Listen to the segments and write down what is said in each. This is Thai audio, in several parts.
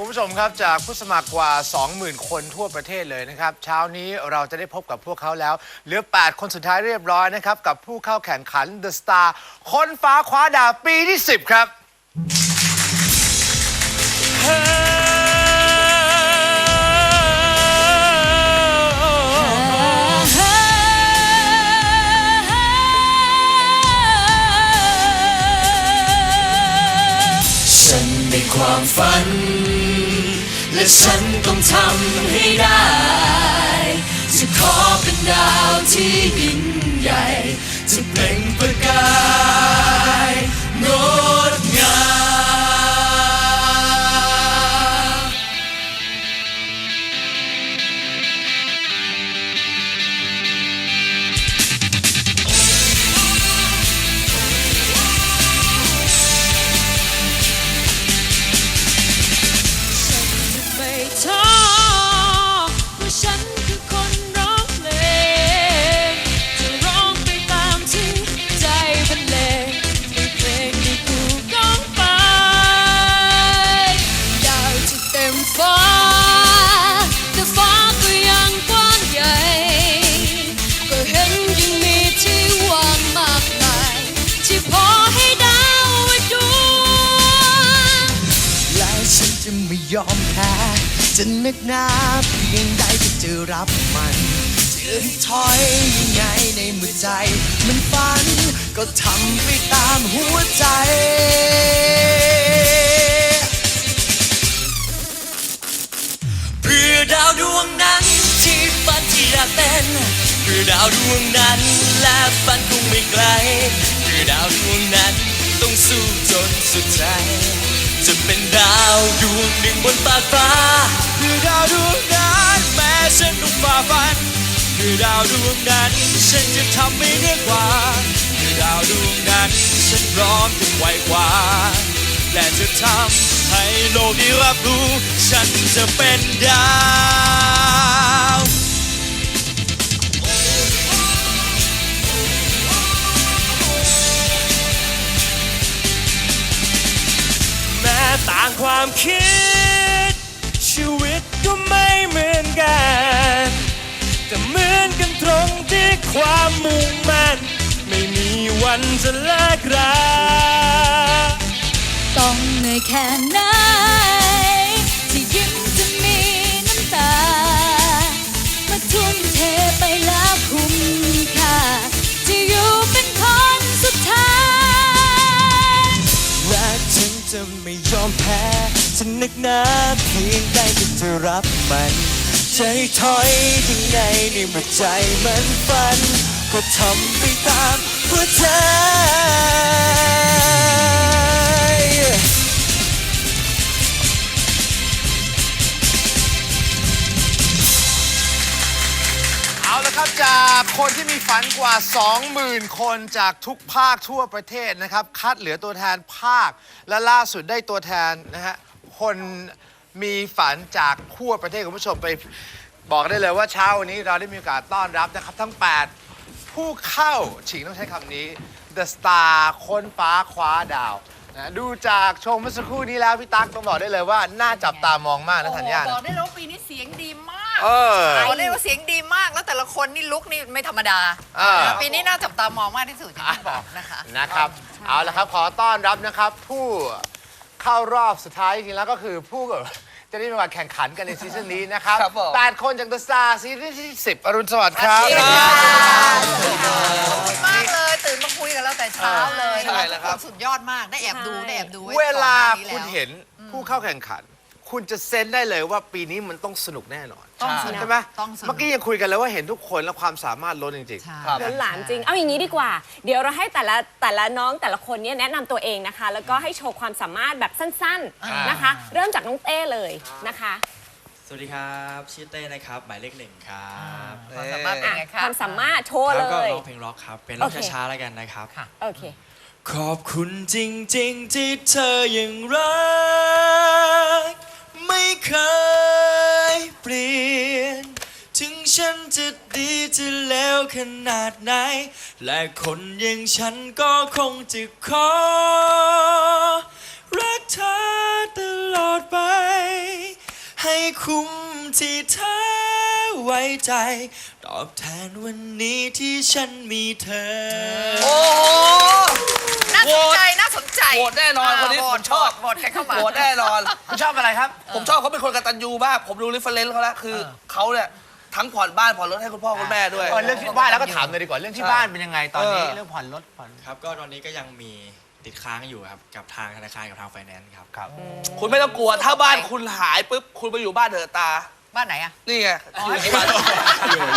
คุณผู้ชมครับจากผู้สมัครกว่า 20,000 คนทั่วประเทศเลยนะครับ เช้านี้เราจะได้พบกับพวกเขาแล้ว เหลือ 8 คนสุดท้ายเรียบร้อยนะครับ กับผู้เข้าแข่งขัน The Star คนฟ้าคว้าดาวปีที่ 10 ครับ ฉันมีความฝัน และฉันต้องทำให้ได้ จะขอเป็นดาวที่ยิ่งใหญ่ จะเปล่งประกายงด นึกหนาเพียงใดก็จะรับมันจะให้ถอยยังไงในเมื่อใจ มันฝันก็ทำไปตามหัวใจเพื่อดาวดวงนั้นที่ฝันที่อยากเป็นเพื่อดาวดวงนั้นและฝันคงไม่ไกลเพื่อดาวดวงนั้นต้องสู้จนสุดใจจะเป็นดาวดวงหนึ่งบนฟ้ากฟ้า เพื่อดาวดวงนั้นแม้ฉันต้องฝ่าฟันเพื่อดาวดวงนั้นฉันจะทำให้เหนือกว่าเพื่อดาวดวงนั้นฉันพร้อมจะไวกว่า และจะทำให้โลกได้รับรู้ ฉันจะเป็นดาวแม้ต่างความคิด ก็ไม่เหมือนกัน แต่เหมือนกันตรงที่ความมุ่งมั่นไม่มีวันจะเลิกราต้องเหนื่อยแค่ไหนที่ยิ้มจะมีน้ำตามาทุ่มเทไปแล้วคุ้มค่าที่อยู่เป็นคนสุดท้ายและฉันจะไม่ยอมแพ้จะนึกหนาเพียงใด จะรับมันใจถอยยังไงในเมื่อใจมันฝัน ก็ทำไปตามหัวใจเอาละครับจากคนที่มีฝันกว่า 20,000 คนจากทุกภาคทั่วประเทศนะครับ คัดเหลือตัวแทนภาคและล่าสุดได้ตัวแทนนะฮะคน มีฝันจากทั่วประเทศคุณผู้ชมไปบอกได้เลยว่าเช้าวันนี้เราได้มีโอกาสต้อนรับนะครับ ทั้ง 8 ผู้เข้าชิงต้องใช้คำนี้ The Star คนฟ้าคว้าดาวนะดูจากโชว์เมื่อสักครู่นี้แล้วพี่ตั๊กต้องบอกได้เลยว่าน่าจับตามองมากนะธัญญาโอ้โหบอนะกได้เลยว่าปีนี้เสียงดีมากเออ บอกได้เลยว่าเสียงดีมากแล้วแต่ละคนนี่ลุกนี่ไม่ธรรมดา อ่า ปีนี้น่าจับตามองมากที่สุดอย่างที่บอกนะคะ นะครับ เอาละครับ ขอต้อนรับนะครับ ผู้เข้ารอบสุดท้ายจริงๆแล้วก็คือผู้แบบ จะได้มีโอกาสแข่งขันกันในซีซั่นนี้นะครับครับผม แปดคนจาก The Star ซีซั่นที่10อรุณสวัสดิ์ครับขอบคุณมากเลยตื่นมาคุยกับเราแต่เช้าเลยใช่แล้วครับ สุดยอดมากได้แอบดูได้แอบดูไเวลาก่อนน้คุณแวเห็นผู้เข้าแข่งขัน คุณจะเซนได้เลยว่าปีนี้มันต้องสนุกแน่นอนต้องสนุกใช่ไหมต้องสนุก เมื่อกี้ยังคุยกันเลยว่าเห็นทุกคนแล้วความสามารถล้นจริง ใช่ล้นหลามจริง เอาอย่างนี้ดีกว่า เดี๋ยวเราให้แต่ละแต่ละน้องแต่ละคนเนี่ยแนะนำตัวเองนะคะ แล้วก็ให้โชว์ความสามารถแบบสั้นๆนะคะ เริ่มจากน้องเต้เลยนะคะ สวัสดีครับชื่อเต้นะครับ หมายเลขหนึ่งครับความสามารถเป็นไงคคะวามสามารถโชว์แล้เลวก็ย ร้องเพลงร็อกครับ เป็นร้องโอเค ช้าๆแล้วกันนะครับโอเค ขอบคุณจริงๆ ที่เธอยังรัก ไม่เคยเปลี่ยน ถึงฉันจะดีจะแล้วขนาดไหน และคนอย่างฉันก็คงจะขอ รักเธอตลอดไป ให้คุ้มที่เธอไว้ใจ ตอบแทนวันนี้ที่ฉันมีเธอ โอ้โห น่าสนใจน่าสนใจโหวตแน่นอนคนนี้โหวผตมชอบ โหวตกันเข้ามาโหวตแน่นอน คุณชอบอะไรครับ ผมชอบเขาเป็นคนกตัญญูมาก ผมดูรีเฟรนซ์เขาแล้วคือเขาเนี่ยทั้งผ่อนบ้านผ่อนรถให้คุณพ่อคุณแม่ด้วย เออเรื่องที่บ้านแล้วก็ถามเลยดีกว่าเรื่องที่บ้านเป็นยังไงตอนนี้เออเรื่องผ่อนรถผ่อนครับ ก็ตอนนี้ก็ยังมีติดค้างอยู่ครับ กับทางธนาคารกับทางไฟแนนซ์ครับ ครับ คุณไม่ต้องกลัวถ้าบ้านคุณหายปุ๊บคุณไปอยู่บ้านเถอะตา บ้านไหนอะนี่ไงอยู่ที่บ้านอยู่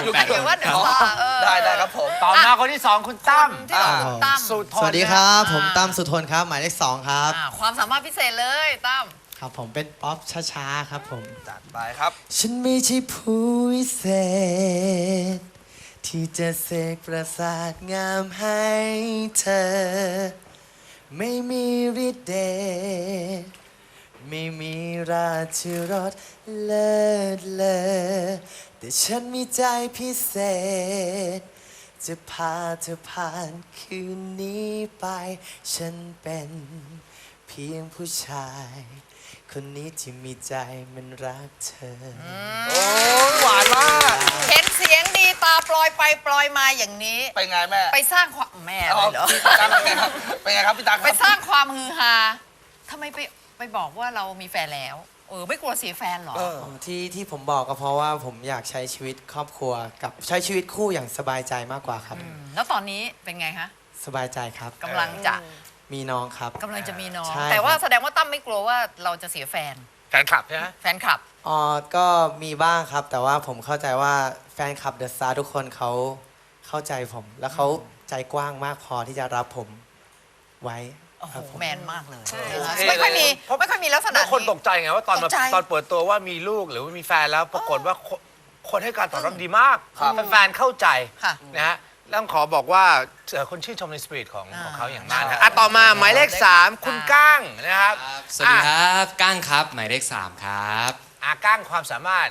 หรือว่าเดี๋ยวตาเออได้ได้ครับผม ต่อมาคนที่สองคุณตั้ม ที่สองคุณตั้มสุด ทนสวัสดีครับอ่าผมตั้มสุทนครับหมายเลขสองครับ อ่าความสามารถพิเศษเลยตั้ม ครับผมเป็นป๊อปช้าๆครับผม จัดไปครับ ฉันไม่ใช่ผู้วิเศษ ที่จะเสกประสาทงามให้เธอ ไม่มีฤทธิ์เดช ไม่มีราชรสเลิศเลอแต่ฉันมีใจพิเศษ จะพาเธอผ่านคืนนี้ไป ฉันเป็นเพียงผู้ชาย คนนี้ที่มีใจมันรักเธออโอ้ยหวานมาก เห็นเสียงดีตาปลอยไปปลอยมาอย่างนี้ ไปไงแม่ไปสร้างความแม่เลยเหรอ พี่ตั๊กเป็นไงครับเป็นไงครับพี่ตั๊กคไปรับ สร้างความฮือฮาทำไมไป ไปบอกว่าเรามีแฟนแล้ว เออ ไม่กลัวเสียแฟนเหรอเออที่ที่ผมบอกก็เพราะว่าผมอยากใช้ชีวิตครอบครัวกับใช้ชีวิตคู่อย่างสบายใจมากกว่าครับ แล้วตอนนี้เป็นไงคะสบายใจครับกำลังจะมีน้องครับกำลังจะมีน้อง ใช่แต่ว่าครับแสดงว่าตั้มไม่กลัวว่าเราจะเสียแฟน แฟนคลับใช่ไหมแฟนคลับ อ๋อก็มีบ้างครับ แต่ว่าผมเข้าใจว่าแฟนคลับเดอะสตาร์ทุกคนเขาเข้าใจผม แล้วเขาใจกว้างมากพอที่จะรับผมไว้ โอ้โหครับผมแมนมากเลยใช่ไม่ค่อยมีไม่ค่อยมีลักษณะแล้วคนตกใจไงว่าตอนมาตกใจ ตอนเปิดตัวว่ามีลูกหรือว่ามีแฟนแล้วปรากฏว่าคนคนให้การตอบรับดีมากครับแฟนๆเข้าใจค่ะนะฮะแล้วต้องขอบอกว่าเอ่อคนชื่นชมในสปิริตของอ่าของเขาอย่างมากนะฮะอะต่อมาหมายเลข 3 คุณก้างนะครับสวัสดีครับก้างครับ หมายเลขสามครับ อะก้างความสามารถ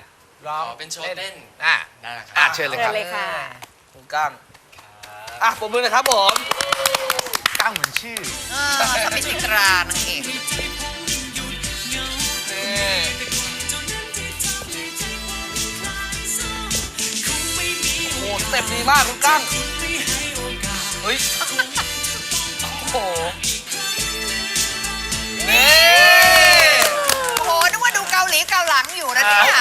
ร้องอ๋อเป็นโชว์เต้น อะได้แล้วคอะรับเชิญเลยเชิครัญบเลยค่ะ คุณก้างอะปรบมือเลยครับผมก้าง เหมือนชื่อเออสมิติตรานางเอกนี่โอ้โหสเต็ปดีมากคุณก้างเฮ้ย โอ้โหนี่ โอ้โหนึกว่าดู เกาหลังอยู่นะเนี่ย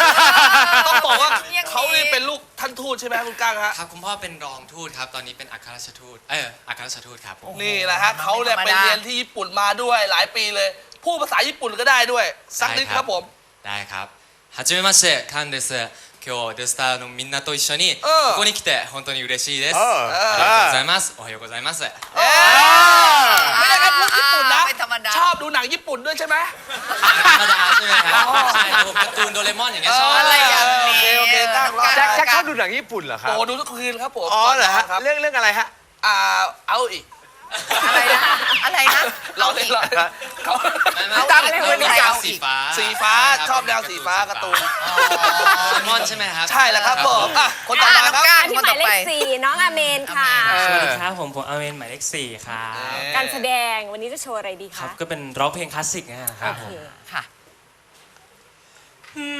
ต้องบอกว่าเขานี่เป็นลูกท่านทูตใช่ไหมคุณก้างฮะ ครับคุณพ่อเป็นรองทูตครับ ตอนนี้เป็นอัครราชทูตเอออัครราชทูตครับนี่แหละฮะเขาเยไปเรียนที่ญี่ปุ่นมาด้วยหลายปีเลย พูดภาษาญี่ปุ่นก็ได้ด้วย สักนิดครับผม ได้ครับฮัจิเมมาเซะคันเดซ 今日デスターのみんなと一緒にこうんこに来て本当に嬉しいですเออ ありがとうございますおはようございます เอ๊ะไม่ได้ครับพูดญี่ปุ่นนะ ไม่ธรรมดา ชอบดูหนังญี่ปุ่นด้วยใช่ไหม ธรรมดาใช่ไหมครับใช่ผมการ์ตูนโดเรมอนอย่างเงี้ยชอบ อะไรอย่างนี้ โอเคโอเคตั้งรอบ แจ็คแจ็คชอบดูหนังญี่ปุ่นเหรอครับ โอ้ดูทุกคืนครับผม อ๋อเหรอฮะ ครับ เรื่องเรื่องอะไรฮะ อ่าเอาอีก อะไรนะ อะไรนะเราเล่นเราเล่นเขาไม่ไม่ตั้งไม่ให้เหมือนไม่เก่าสีฟ้าสีฟ้าใครับชอบแนวสีฟ้าการ์ตูนโดเรมอนใช่ไหมครับ ใช่แล้วครับผมอะคนต่อมาครับอะที่หมายเลขสี่น้องอาเมนค่ะเออสวัสดีครับผมผมอาเวนหมายเลขสี่ครับการแสดงวันนี้จะโชว์อะไรดีครัคะบก็เป็นร้องเพลงคลาสสิกนะครับโอผเคมค่ะ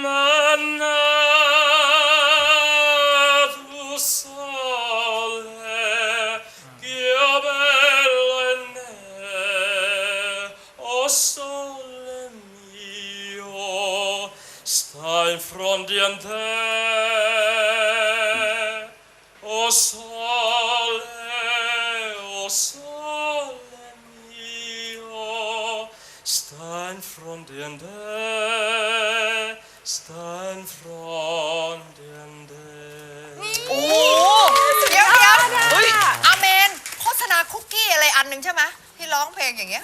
Mannato sta in fronte a te o sole o sole mio sta in fronte a te sta in fronte a te โอ้เดี๋ยวเดี๋ยวเฮ้ยอาเมน โฆษณาคุกกี้อะไรอันหนึ่งใช่ไหม ร้องเพลงอย่างเงี้ย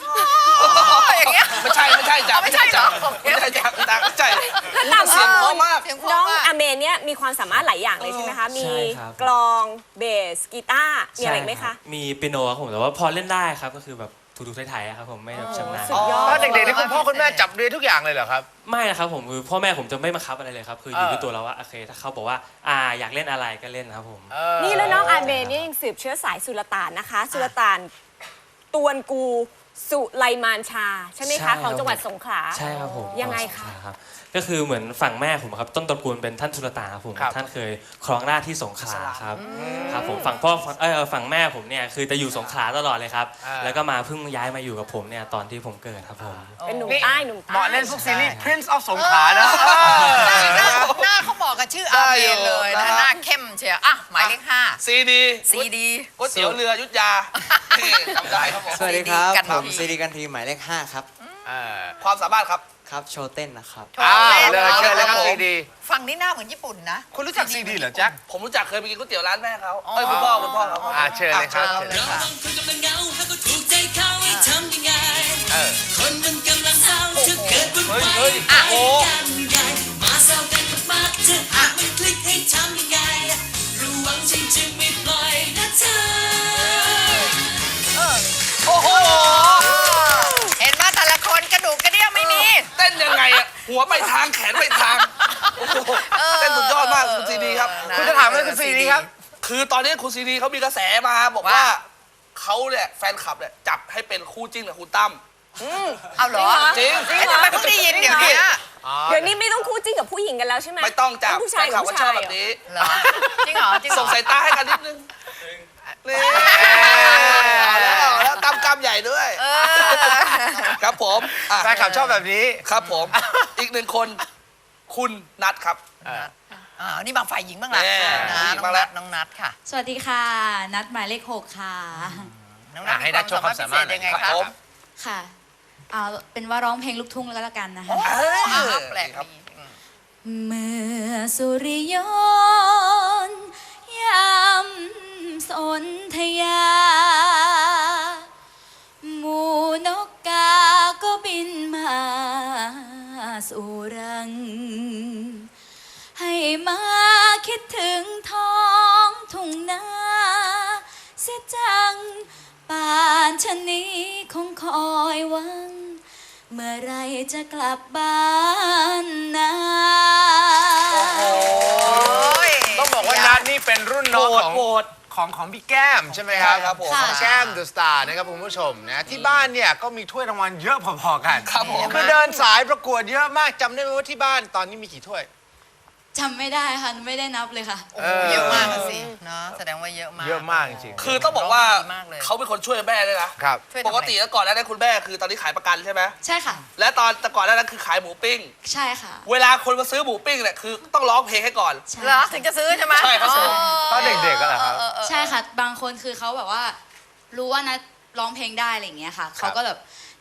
อย่างเงี้ย ไม่ใช่ไม่ใช่จ้ะไม่ใช่เหรอไม่ใช่จ้ะไม่ใช่จ้ะถ้าตามเสียงเพราะมาก เสียงเพราะน้องมากอาเมนเนี่ยมีความสามารถหลายอย่างเลยใช่ไหมคะ มีใช่ครับ กลองเบสกีตาร์มีอะไรอีกไหมคะ มีเปียโนครับผมแต่ว่าพอเล่นได้ครับก็คือแบบถูๆไทยๆอะครับผมไม่แบบชำนาญสุดยอตอดนเด็กๆนี่คุณพ่อคุณแม่จับเรียนทุกอย่างเลยเหรอครับ ไม่นะครับผมคือพ่อแม่ผมจะไม่บังคับอะไรเลยครับคืออยู่เออที่ตัวเราว่าโอเคถ้าเขาบอกว่าอ่าอยากเล่นอะไรก็เล่นนะครับผม นี่แล้วน้องอาเมนเนี่ยยังสืบเชื้อสายสุลต่านนะคะ สุลต่าน ตวนกูสุไลมานชา ใช่ไหมใช่ครัคะบของจังหวัดสงขลา ใช่ครับผมยังไงขอคะสงขลารับ ก็คือเหมือนฝั่งแม่ผมครับต้นตระกูลเป็นท่านสุลต่านครับผมครับ ท่านเคยครองราชย์ที่สงขลาครับครับผมฝั่งพ่อฝั่งเออฝั่งแม่ผมเนี่ยคือจะอยู่สงขลาตลอดเลยครับอ่า แล้วก็มาเพิ่งย้ายมาอยู่กับผมเนี่ยตอนที่ผมเกิดครับผม เป็นหนุ่มนี่ใต้หนุ่มใต้ เหมาะเล่นพวกซีรีส์ใช่ Prince of สงขลานะ หน้าเออหน้าเขาบอกกับชื่ออาเมนเลยนะ หน้าเข้มเชียวอะหมายเลขห้าซีดีซีดี ก๋วยเตี๋ยวเรืออยุทธยานี่จำได้ครับผมสวัสดีครับกันผมที ซีดีกันทีหมายเลข5ครับ เออความสามารถครับ ครับโชว์เต้นนะครับอ้าวเลยเชิญเลยครับผมซีดีฟังนี่หน้าเหมือนญี่ปุ่นนะ คุณรู้จักซีดีเหรอแจ็คผมรู้จักเคยไปกินก๋วยเตี๋ยวร้านแม่เขาเอ้ยคุณพ่อคุณพ่อครับอ่าเชิญเลยครับเอาเชิญเลยค่ะบ ไปทางแขนไปทางโอ้โหเต้นสุดยอดมากคุณซีดีครับ คุณจะถามอะไรคุณซีดีครับ คือตอนนี้คุณซีดีเขามีกระแสมาบอกว่าเขาเนี่ยแฟนคลับเนี่ยจับให้เป็นคู่จิ้นกับคุณตั้ม เอาเหรอจริง เอ๊ะทำไมเพิ่งได้ยินเดี๋ยวนี้เดี๋ยวนี้ไม่ต้องคู่จิ้นกับผู้หญิงกันแล้วใช่ไหมไม่ต้องจับผู้แฟชายนคกัลับบก็ผู้ชอชาบยแบบเหรอนี้ เหรอจริงเหรอจริงเหรส่องสายตาให้กันนิดนึง นี่เอาแล้วเอาแล้วตั้มกล้ามใหญ่ด้วยเออครับผมอะแฟนคลับชอบแบบนี้ ครับผม อีกหนึ่งคน คุณนัทครับ อ่านี่บางฝ่ายหญิงบ้างล่ะแน่นะหญิงน้องบ้างนัละดน้องนัดค่ะสวัสดีค่ะ นัดหมายเลขหกค่ะ น้องนัดอะให้นัดโชว์ความสามารถหน่อยพิเศษยังไงครับคะผม ค่ะ เอาเป็นว่าร้องเพลงลูกทุ่งแล้วกันนะคะเอออะแปลกครับดี เมื่อสุริยน นธยา หมูนกกาก็บินมาสู่รัง ให้มาคิดถึงท้องทุ่งนาเสียจัง ป่านชะนี้คงคอยหวัง เมื่อไรจะกลับบ้านนาโอ้ยต้องบอกว่านัทนี่เป็นรุ่นน้องของ โหวต ของของพี่แก้มใช่ไหมครับใช่ครับผมของแก้มเดอะสตาร์นะครับคุณผู้ชมนะที่บ้านเนี่ยก็มีถ้วยรางวัลเยอะพอๆกันครับผม คือเดินสายประกวดเยอะมากจำได้ไหมว่าที่บ้านตอนนี้มีกี่ถ้วย จำไม่ได้ค่ะ ไม่ได้นับเลยค่ะ โอ้โหเยอะมากอะสิเนาะแสดงว่าเยอะมาก เยอะมากจริงๆ คือต้องบอกว่าร้องดีมากเลย เขาเป็นคนช่วยแม่ด้วยนะครับ ช่วยทำปอะไรกติแล้วก่อนหน้านั้นคุณแม่คือตอนนี้ขายประกันใช่ไหมใช่ค่ะ และตอนแต่ก่อนหน้านั้นคือขายหมูปิ้ง ใช่ค่ะเวลาคนมาซื้อหมูปิ้งเนี่ยคือต้องร้องเพลงให้ก่อน ใช่เหรอถึงจะซื้อใช่ไหมใช่ครับผม ตอนเด็กๆก็เหรอครับ ใช่ค่ะ บางคนคือเขาแบบว่า รู้ว่านัด ร้องเพลงได้อะไรอย่างเงี้ยค่ะเขาก็แบบ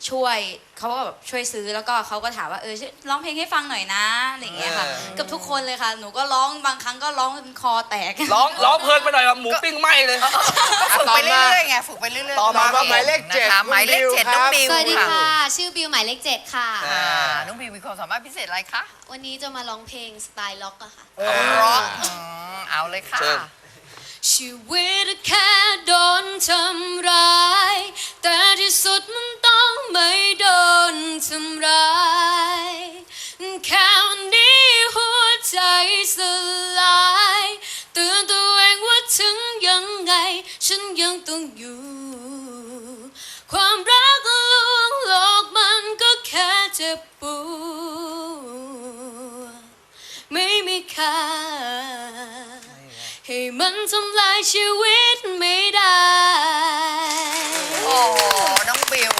ช่วยเขาก็แบบช่วยซื้อแล้วก็เขาก็ถามว่าเออช่วยร้องเพลงให้ฟังหน่อยนะอะไรอย่างเงี้ยค่ะเออกับทุกคนเลยค่ะ หนูก็ร้องบางครั้งก็ร้องจนคอแตก ร้องร้องเพลินไปหน่อยแบบหมูปิ้งไหมเลยก็ฝึกไปเรื่อยๆไงฝึกไปเรื่อยๆต่อมาต่อมาหมายเลขเจ็ดนะคะหมายเลขเจ็ดคุณบิวน้องครับบิวสวัสดีค่ะ ชื่อบิวหมายเลขเจ็ดค่ะ อ่าน้องบิวมีความสามารถพิเศษอะไรคะวันนี้จะมาร้องเพลงสไตล์ล็อกอะค่ะร้องอืมเอาเลยค่ะ เชิญ ชีวิตแค่โดนทำร้าย แต่ที่สุดมันต้องไม่โดนทำร้าย แค่วันนี้หัวใจสลายเตือนตัวเองว่าถึงยังไง ฉันยังต้องอยู่ ความรักลวงโลกมันก็แค่เจ็บปวดไม่มีค่า ให้มันทำลายชีวิตไม่ได้ โอ้โหน้องบิว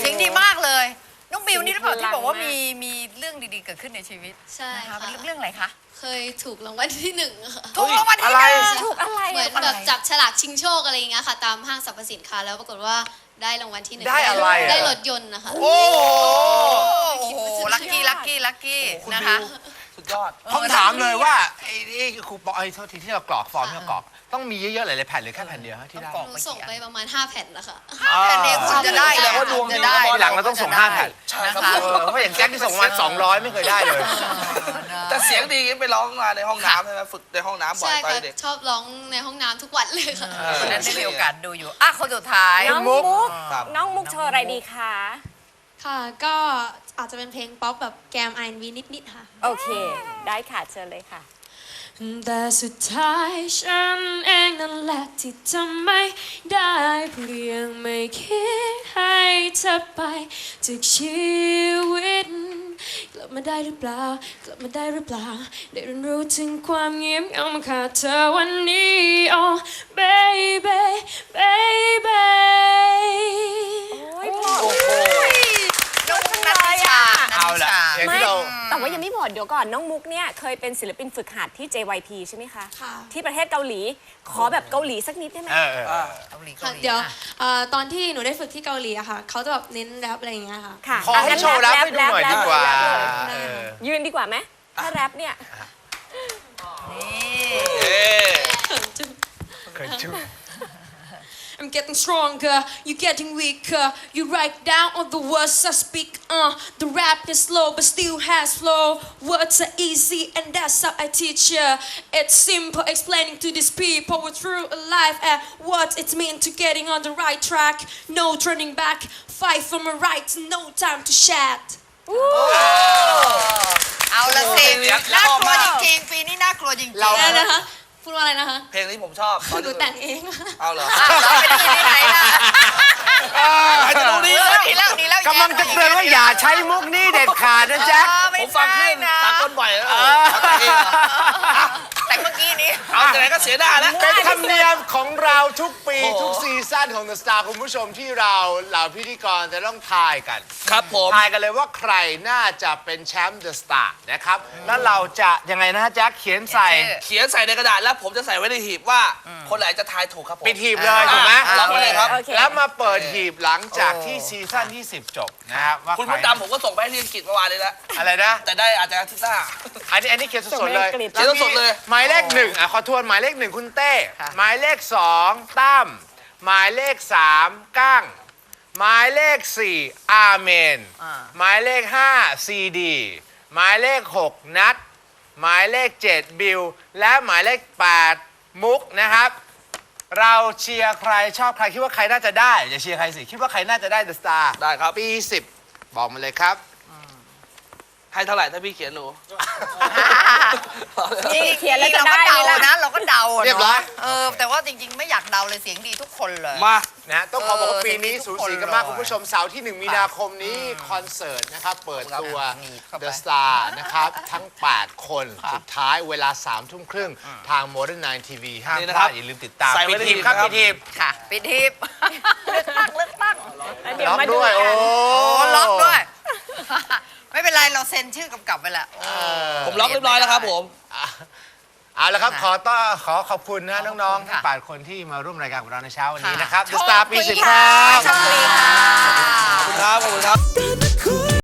เสียงดีมากเลย น้องบิวนี่หรือเปล่าที่บอกว่ามีมีเรื่องดีๆเกิดขึ้นในชีวิตใช่นะคะค่ะ เป็นเรื่องอะไรคะเคยถูกรางวัลที่หนึ่งค่ะถูกรางวัลที่อะไรหนึ่งถูกอะไรเหมือนอะแบบจับฉลากชิงโชคอะไรอย่างเงี้ยค่ะ ตามห้างสรรพสินค้าแล้วปรากฏว่าได้รางวัลที่หนึ่งได้อะไรอะ ได้รถยนต์นะคะ โอ้โหโอ้โหลัคกี้ลัคกี้ลัคกี้คุณนะบิคะว สุดยอดผมถามเลยว่าไอ้นี่คือครูปอไอ้เท่าที่ที่เรากรอกฟอร์มที่เรากรอก ต้องมีเยอะๆหลายๆแผ่นหรือแค่แผ่นเดียวฮะที่ได้ต้องกรอกหนูส่งไปประมาณ 5 แผ่นแล้วค่ะแผ่นเดียวคุณจะได้แสดงว่าดวงดีจะได้นะบอลทีหลังเราต้องส่งห้าแผ่นใช่นะครับเออเพราะอย่างแจ็คที่ส่งมา200ไม่เคยได้เลย แต่เสียงดีไปร้องมาในห้องน้ำใช่ไหมฝึกในห้องน้ำบ่อยใช่ตอนค่ะ เด็ก ชอบร้องในห้องน้ำทุกวันเลยค่ะ วันนั้นได้มีโอกาสดูอยู่ อะ คนสุดท้าย น้องมุก ครับ น้องมุกโชว์อะไรดีคะ ค่ะก็อาจจะเป็นเพลงป๊อปแบบแกมไอวีนิดๆค่ะ โอเค ได้ค่ะเชิญเลยค่ะ แต่สุดท้ายฉันเองนั่นแหละที่ทำไม่ได้เพราะยังไม่คิดให้เธอไปจากชีวิต กลับมาได้หรือเปล่า กลับมาได้หรือเปล่า ได้เรียนรู้ถึงความเงียบเหงามาขาดเธอวันนี้ oh baby baby น้องนัทนิชานัท เอา นิ ละ ชา อย่าง ไม่ ที่เรา แต่ ว่ายังไม่หมดเดี๋ยวก่อนน้องมุกเนี่ยเคยเป็นศิลปินฝึกหัดที่ JYP ใช่ไหมคะ ค่ะ ที่ประเทศเกาหลีขอแบบเกาหลีสักนิดได้ไหม เออเออเกาหลีค่ะเกาหลีเดี๋ยวอะ เอ่อตอนที่หนูได้ฝึกที่เกาหลีอะค่ะ เขาจะแบบเน้นแรปอะไรอย่างเงี้ยค่ะ ค่ะขอให้โชว์รับให้ดูหน่อยดีกว่าแรปเลยเออยืนดีกว่าไหมถ้าแรปเนี่ยเอ๊ะเคยจู I'm getting stronger, you're getting weaker. You write down all the words I speak. Uh, the rap is slow but still has flow. Words are easy and that's how I teach ya. It's simple explaining to these people what's true life and what it means to getting on the right track. No turning back, fight for my rights, no time to chat. เอาละสิ โอ้ย น่ากลัว ชอบมาก จริงๆ ปีนี้น่ากลัวจริงๆ เรา อะไรนะคะ พูดว่าอะไรนะคะเพลงนี้ผมชอบตอนหนูที่แต่งเองเอาเหรออะเราไปได้ยินที่ไหนล่ะใครจะรู้ดีเออดีแล้วดีแล้วกำลังจะเตือนว่าอย่าใช้มุกนี้เด็ดขาดนะแจ๊คเออไม่ผมฟังคใช่ลื่นนะสากลบ่อยแล้วเอาแต่งเอง เหรอแต่เมื่อกี้นี้ เอาแต่ไหนก็เสียได้แล้ว เป็นธรรมเนียมของเราทุกปีโอ้โหทุกซีซั่นของ The Star คุณผู้ชมที่เราเหล่าพิธีกรจะต้องทายกันครับผม ทายกันเลยว่าใครน่าจะเป็นแชมป์ The Star นะครับแล้วเราจะยังไงนะฮะแจ็คเขียนใส่เขียนใส่ในกระดาษแล้วผมจะใส่ไว้ในหีบว่า คนไหนจะทายถูกครับผมปิดหีบเลยถูกไหมอ่าล็อกไว้เลยครับ โอเค แล้วมาเปิดหีบหลังจากที่ซีซั่นที่ 10 จบนะครับว่าคุณใคมรดดำผมก็ส่งไปให้ที่อังกฤษเมื่อวานเลยนะอะไรนะ แต่ได้อาจจะอาทิตย์หน้า อันนี้อันนี้เขียนสดๆเลยส่งให้อังกฤษเขียนสดๆเลยหมายเลขหนึ่งอะขอทวนหมายเลขหนึ่งคุณเต้ หมายเลขสองตั้มหมายเลขสามก้าง หมายเลขสี่อาเมน หมายเลขห้าซีดีหมายเลขหกนัด หมายเลขเจ็ดบิลและหมายเลขแปดมุกนะครับ เราเชียร์ใครชอบใครคิดว่าใครน่าจะได้อย่าเชียร์ใครสิ คิดว่าใครน่าจะได้เดอะสตาร์ได้ครับ ปี10บอกมาเลยครับ ให้เท่าไหร่ถ้าพี่เขียนหนู นี่เขียนแล้วจะเราได้ก็ไหมเดาล่ะนะเราก็เดาะเรียบร้อย เออแต่ว่าจริงๆ ไม่อยากเดาเลยเสียงดีทุกคนเลย มา นะต้องขอบอกว่าเออปีนี้สิ่สูงที่ทุกคนสีกันมากรอคุณผู้ชมเสาร์ที่ 1 มีนาคมนี้คอนเสิร์ตนะครับ เปิดตัว หนีบเข้าไป The Star นะครับ ทั้ง 8 คนสุดท้ายเวลา3ทุ่มครึ่งทาง Modern 9 TV ห้ามนี่พนะครัลาบดอย่าลืมติดตามใส่ไว้ปิดในทีมครับหีบนะครับ ปิดทีมค่ะปิดทิปเลือกตั้งเลือกตั้งแล้วเดี๋ยวล็อกมาดูด้วยกัโอ้นโอ้ล็อกด้วย ไม่เป็นไรเราเซ็นชื่อกำกับไปแล้วผมล็อกเรียบร้อยแล้วครับผม เอาละครับค่ะขอต้อนขอขอบคุณนะขอบคุณน้องๆทั้งค่ะ แปดคนที่มาร่วมรายการของเราในเช้าวันนี้ค่ะนะครับ The โชค Star ปีดี10ค่ะครับ โชคดีค่ะ ขอบคุณครับ ขอบคุณครับ